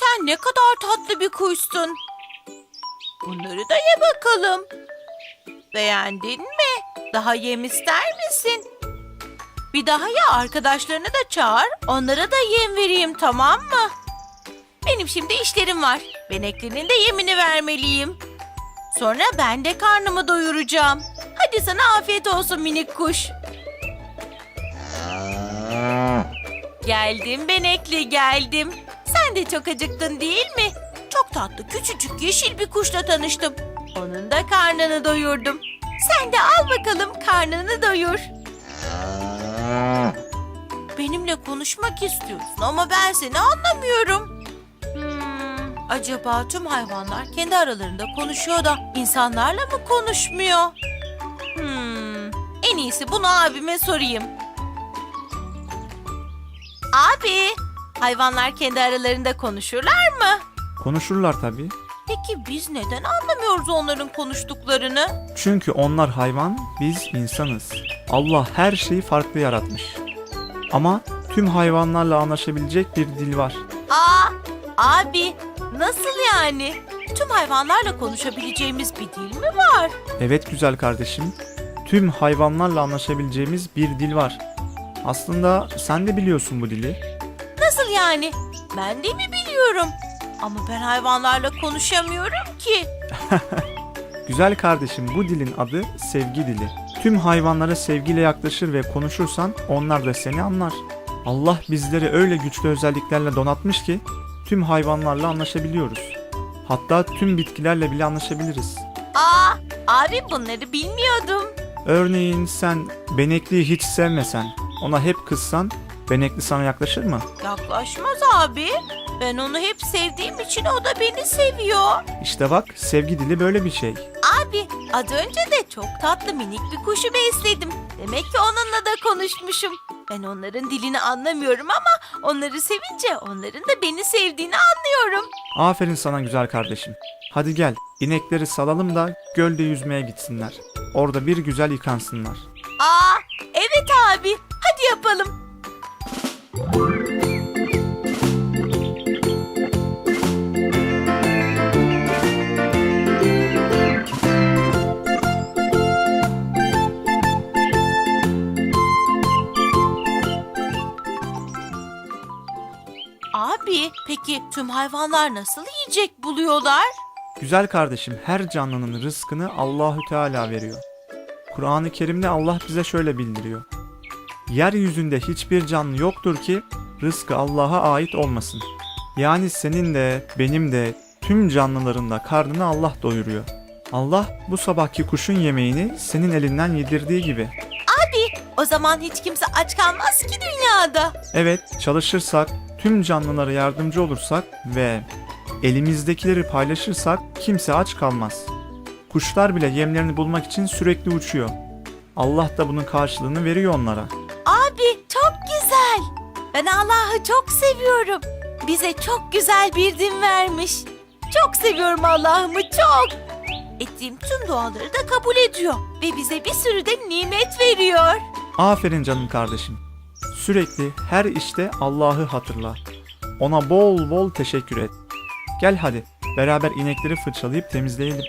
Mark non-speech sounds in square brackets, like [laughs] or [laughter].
Sen ne kadar tatlı bir kuşsun. Bunları da ye bakalım. Beğendin mi? Daha yem ister misin? Bir daha ya arkadaşlarını da çağır, onlara da yem vereyim tamam mı? Benim şimdi işlerim var. Benekli'nin de yemini vermeliyim. Sonra ben de karnımı doyuracağım. Hadi sana afiyet olsun minik kuş. Geldim Benekli geldim. Sen de çok acıktın değil mi? Tatlı küçücük yeşil bir kuşla tanıştım. Onun da karnını doyurdum. Sen de al bakalım karnını doyur. Benimle konuşmak istiyorsun ama ben seni anlamıyorum. Acaba tüm hayvanlar kendi aralarında konuşuyor da insanlarla mı konuşmuyor? Hmm, en iyisi bunu abime sorayım. Abi, hayvanlar kendi aralarında konuşurlar mı? Konuşurlar tabii. Peki biz neden anlamıyoruz onların konuştuklarını? Çünkü onlar hayvan, biz insanız. Allah her şeyi farklı yaratmış. Ama tüm hayvanlarla anlaşabilecek bir dil var. Aa, abi nasıl yani? Tüm hayvanlarla konuşabileceğimiz bir dil mi var? Evet güzel kardeşim. Tüm hayvanlarla anlaşabileceğimiz bir dil var. Aslında sen de biliyorsun bu dili. Nasıl yani? Ben de mi biliyorum? Ama ben hayvanlarla konuşamıyorum ki. [laughs] Güzel kardeşim bu dilin adı sevgi dili. Tüm hayvanlara sevgiyle yaklaşır ve konuşursan onlar da seni anlar. Allah bizleri öyle güçlü özelliklerle donatmış ki tüm hayvanlarla anlaşabiliyoruz. Hatta tüm bitkilerle bile anlaşabiliriz. Aa, abi bunları bilmiyordum. Örneğin sen benekliyi hiç sevmesen, ona hep kızsan, benekli sana yaklaşır mı? Yaklaşmaz abi. Ben onu hep sevdiğim için o da beni seviyor. İşte bak sevgi dili böyle bir şey. Abi az önce de çok tatlı minik bir kuşu besledim. Demek ki onunla da konuşmuşum. Ben onların dilini anlamıyorum ama onları sevince onların da beni sevdiğini anlıyorum. Aferin sana güzel kardeşim. Hadi gel, inekleri salalım da gölde yüzmeye gitsinler. Orada bir güzel yıkansınlar. Aa evet abi hadi yapalım. Abi peki tüm hayvanlar nasıl yiyecek buluyorlar? Güzel kardeşim, her canlının rızkını Allahü Teala veriyor. Kur'an-ı Kerim'de Allah bize şöyle bildiriyor. Yeryüzünde hiçbir canlı yoktur ki rızkı Allah'a ait olmasın. Yani senin de, benim de, tüm canlıların da karnını Allah doyuruyor. Allah bu sabahki kuşun yemeğini senin elinden yedirdiği gibi. O zaman hiç kimse aç kalmaz ki dünyada. Evet, çalışırsak, tüm canlılara yardımcı olursak ve elimizdekileri paylaşırsak kimse aç kalmaz. Kuşlar bile yemlerini bulmak için sürekli uçuyor. Allah da bunun karşılığını veriyor onlara. Abi çok güzel. Ben Allah'ı çok seviyorum. Bize çok güzel bir din vermiş. Çok seviyorum Allah'ımı çok. Ettiğim tüm duaları da kabul ediyor. Ve bize bir sürü de nimet veriyor. Aferin canım kardeşim. Sürekli her işte Allah'ı hatırla. Ona bol bol teşekkür et. Gel hadi beraber inekleri fırçalayıp temizleyelim.